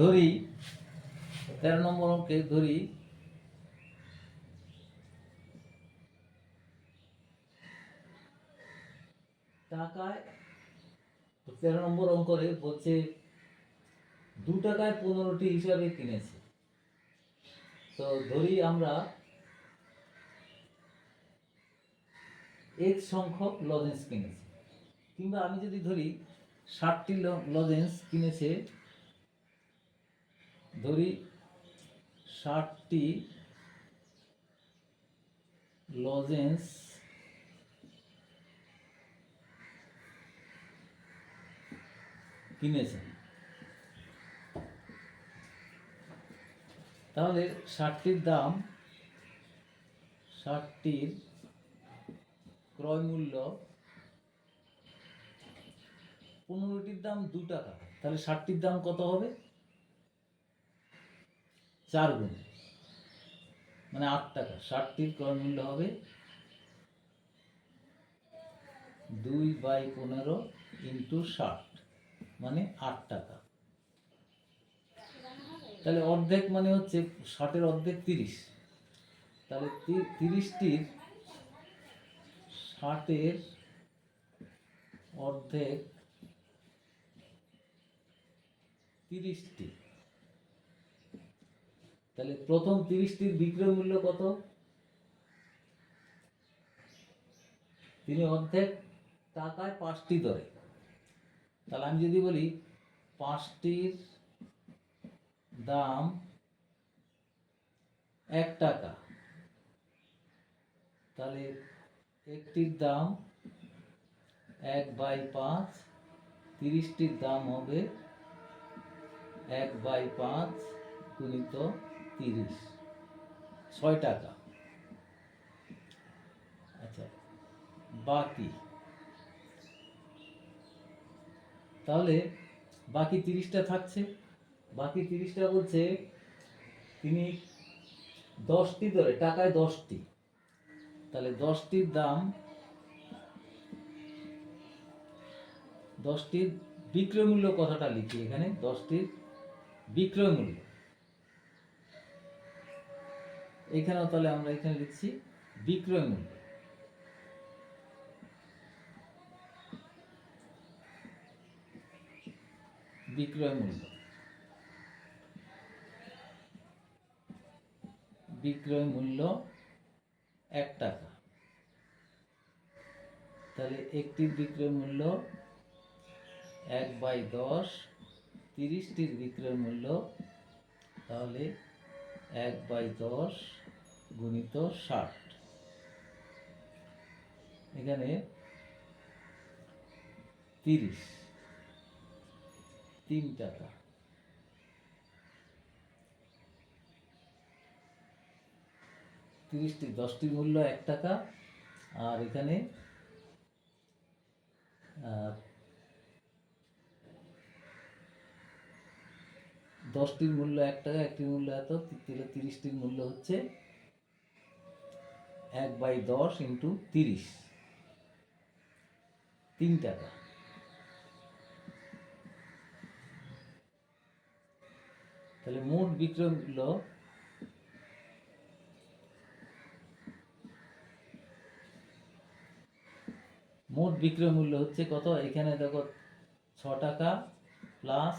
ধরি, তেরো নম্বর অঙ্কে ধরি, টাকায়, তেরো নম্বর অঙ্করে বলছে, দু টাকায় পনেরোটি হিসাবে কিনেছে। তো ধরি আমরা, এক সংখ্যক লজেন্স কিনেছে। কিংবা আমি যদি ধরি, ষাটটি লজেন্স কিনেছে ধরি ষাটটি লজেন্স কিনেছেন। তাহলে ষাটটির দাম, ষাটটির ক্রয় মূল্য পনেরোটির দাম দু টাকা। তাহলে ষাটটির দাম কত হবে? চার গুণ। মানে আট টাকা। ষাটটির ক্রয় মূল্য হবে দুই বাই পনেরো ইন্টু ষাট। মানে আট টাকা। তাহলে অর্ধেক মানে হচ্ছে ষাটের অর্ধেক তিরিশ। তাহলে তিরিশটির ষাটের অর্ধেক তিরিশটি। তাহলে প্রথম তিরিশটির বিক্রয় মূল্য কত? তিনি অর্ধেক টাকায় পাঁচটি ধরে। তাহলে আমি যদি বলি পাঁচটির দাম এক টাকা, তাহলে একটির দাম এক বাই পাঁচ, তিরিশটির দাম হবে এক বাই পাঁচ গুণিত তিরিশ, ছয় টাকা। আচ্ছা বাকি। তাহলে বাকি তিরিশটা থাকছে। বাকি তিরিশটা বলছে তিনি দশটি ধরে, টাকায় দশটি। তাহলে দশটির দাম দশটির বিক্রয় মূল্য কথাটা লিখি এখানে, দশটির বিক্রয় মূল্য। এখানেও তাহলে আমরা এখানে লিখছি বিক্রয় মূল্য। বিক্রয় মূল্য। বিক্রয় মূল্য এক টাকা। তাহলে একটির বিক্রয় মূল্য এক বাই দশ, তিরিশটির বিক্রয় মূল্য তাহলে এক বাই দশ গুণিত ষাট। এখানে তিরিশ। তিন টাকা। তিরিশটি, দশটির মূল্য এক টাকা। আর এখানে দশটির মূল্য এক টাকা একটির মূল্য এত তাহলে তিরিশটির মূল্য হচ্ছে এক বাই দশ ইন্টু তিরিশ। তিন টাকা। তাহলে মোট বিক্রয় মূল্য মোট বিক্রয় মূল্য হচ্ছে কত? এখানে দেখো ছ টাকা প্লাস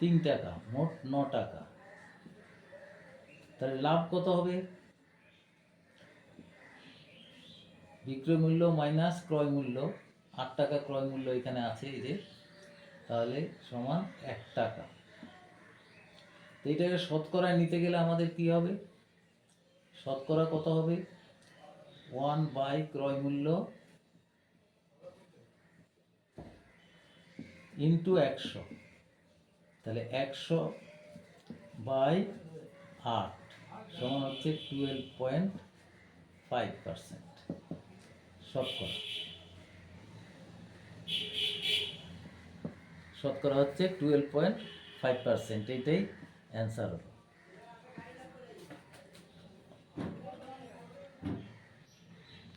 তিন টাকা, মোট ন টাকা। তাহলে লাভ কত হবে? বিক্রয় মূল্য মাইনাস ক্রয় মূল্য, আট টাকা ক্রয় মূল্য এখানে আছে এই যে, তাহলে সমান এক টাকা। তো এটাকে শতকরায় নিতে গেলে আমাদের কি হবে? শতকরা কত হবে? ওয়ান বাই ক্রয় মূল্য ইন্টু একশো। তাহলে একশো বাই আট সমান হচ্ছে টুয়েলভ পয়েন্ট ফাইভ পার্সেন্ট। শতকরা। শতকরা হচ্ছে টুয়েলভ পয়েন্ট ফাইভ পার্সেন্ট এইটাই অ্যান্সার হলো।